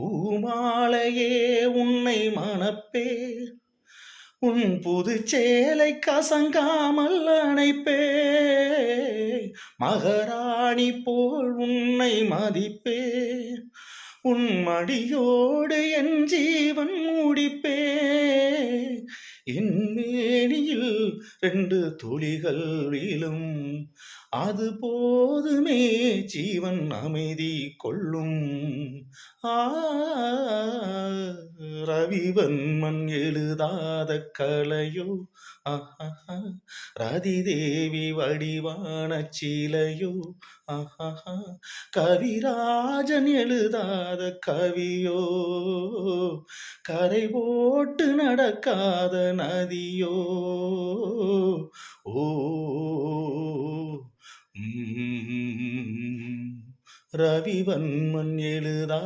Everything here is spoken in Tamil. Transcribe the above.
பூமாலையே உன்னை மணப்பே. உன் புது சேலை கசங்காமல் அணைப்பே. மகராணி போல் உன்னை மதிப்பே. உன் மடியோடு என் ஜீவன் முடிப்பே. என் மேனியில் ரெண்டு துளிகள் வீழும் அது போதுமே ஜீவன் அமைதி கொள்ளும். ரவிவன்மன் எழுதாத கலையோ ரதிதேவி வடிவான சீலையோ கவிராஜன் எழுதாத கவியோ கரை போட்டு நடக்காத நதியோ ஓ ரவிவன்மன் எழுதா